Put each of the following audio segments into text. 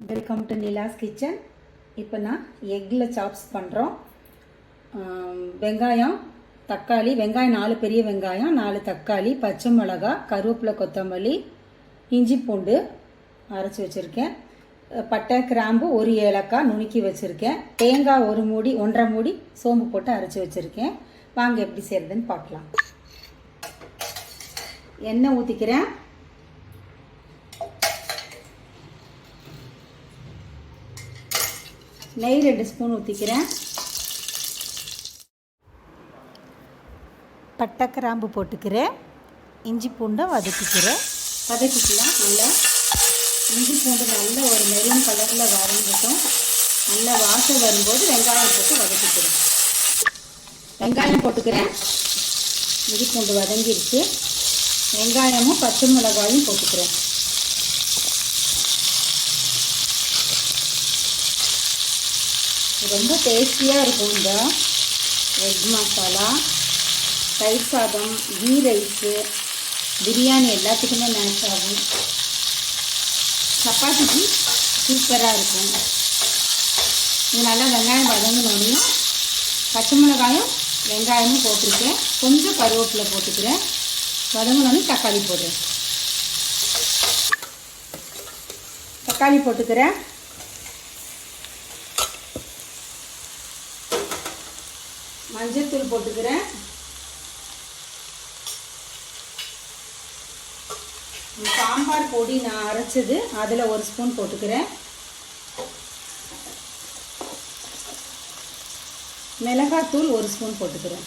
Welcome to Nila's kitchen இப்போ நான் எக்கில் chops பண்ணுறோம் வெங்காயம் தக்காளி வெங்காயம் நாலு பெரிய வெங்காயம் நாலு தக்காளி பச்சை மிளகா கருவேப்பிலை கொத்தமல்லி இஞ்சி பூண்டு அரைச்சி வச்சுருக்கேன். பட்டை கிராம்பு ஒரு ஏலக்காய் நுணுக்கி வச்சுருக்கேன். தேங்காய் ஒரு மூடி ஒன்றரை மூடி சோம்பு போட்டு அரைச்சி வச்சுருக்கேன். வாங்க எப்படி செய்கிறதுன்னு பார்க்கலாம். எண்ணெய் ஊற்றிக்கிறேன் நெய் ரெண்டு ஸ்பூன் ஊற்றிக்கிறேன் பட்டை கிராம்பு போட்டுக்கிறேன். இஞ்சி பூண்டை வதக்கிக்கிறேன். வதக்கிக்கலாம் நல்லா இஞ்சி பூண்டு நல்ல ஒரு மெரூன் கலரில் வதங்கட்டும். நல்லா வாசம் வரும்போது வெங்காயம் போட்டு வதக்கிக்கிறேன். வெங்காயம் போட்டுக்கிறேன். இஞ்சி பூண்டு வதங்கிருச்சு வெங்காயமும் பச்சை மிளகாயும் போட்டுக்கிறேன். ரொம்ப டேஸ்டியாக இருக்கும் இந்த எக் மசாலா தயிர் சாதம் கீ ரைஸு பிரியாணி எல்லாத்துக்குமே மேட்ச் ஆகும். சப்பாத்திக்கு சூப்பராக இருக்கும். இது நல்லா வெங்காயம் வதங்கினோடையும் பச்சை மிளகாயும் வெங்காயமும் போட்டிருக்கேன். கொஞ்சம் கருவேப்பிலை போட்டுக்கிறேன். வதங்கினோடனே தக்காளி போடுறேன். தக்காளி போட்டுக்கிறேன். மஞ்சத்தூள் போட்டுக்கிறேன். சாம்பார் பொடி நான் அரைச்சது அதில் ஒரு ஸ்பூன் போட்டுக்கிறேன். மிளகாத்தூள் ஒரு ஸ்பூன் போட்டுக்கிறேன்.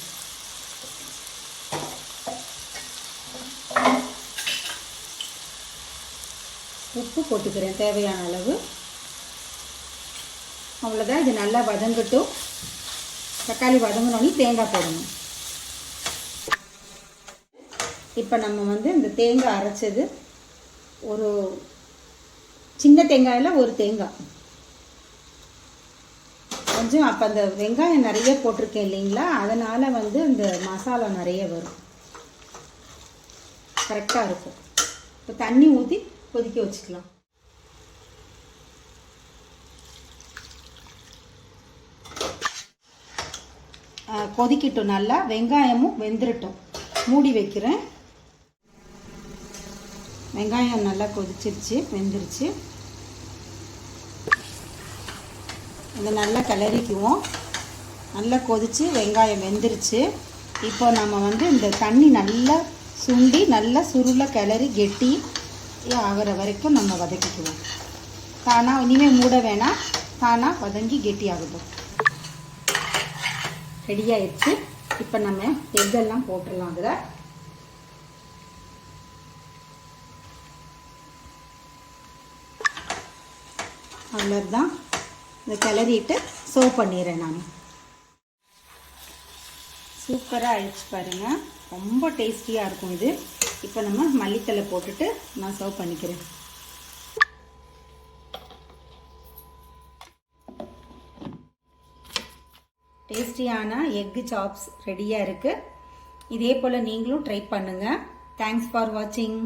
உப்பு போட்டுக்கிறேன் தேவையான அளவு. அவ்வளோதான் இது நல்லா வதங்கட்டும். தக்காளி வதங்கினோடனே தேங்காய் போடணும். இப்போ நம்ம வந்து இந்த தேங்காய் அரைச்சது ஒரு சின்ன தேங்காயில் ஒரு தேங்காய். கொஞ்சம் அப்போ அந்த வெங்காயம் நிறைய போட்டிருக்கேன் இல்லைங்களா? அதனால் வந்து இந்த மசாலா நிறைய வரும். கரெக்டாக இருக்கும். இப்போ தண்ணி ஊற்றி கொதிக்க வச்சுக்கலாம். கொதிக்கட்டும் நல்லா. வெங்காயமும் வெந்துடட்டும் மூடி வைக்கிறேன். வெங்காயம் நல்லா கொதிச்சிருச்சு வெந்துருச்சு. இதை நல்லா கிளறிக்குவோம். நல்லா கொதித்து வெங்காயம் வெந்துருச்சு. இப்போ நம்ம வந்து இந்த தண்ணி நல்லா சுண்டி நல்லா சுருளை கிளறி கெட்டி ஆகிற வரைக்கும் நம்ம வதக்கிக்குவோம். தானாக இனிமேல் மூட வேணாம். தானாக வதங்கி கெட்டி ஆகட்டும் ரெடி ஆயிடுச்சு இப்போ நம்ம எக்கெல்லாம் போட்டுடலாம் அதில். அவ்வளோதான் இதை கிளறிட்டு சர்வ் பண்ணிடுறேன் நான். சூப்பராக ஆயிடுச்சு பாருங்கள் ரொம்ப டேஸ்டியாக இருக்கும் இது. இப்போ நம்ம மல்லித்தலை போட்டுட்டு நான் சர்வ் பண்ணிக்கிறேன். டேஸ்டியான எக்கு சாப்ஸ் ரெடியாக இருக்குது இதே போல் நீங்களும் ட்ரை பண்ணுங்கள் தேங்க்ஸ் ஃபார் வாட்சிங்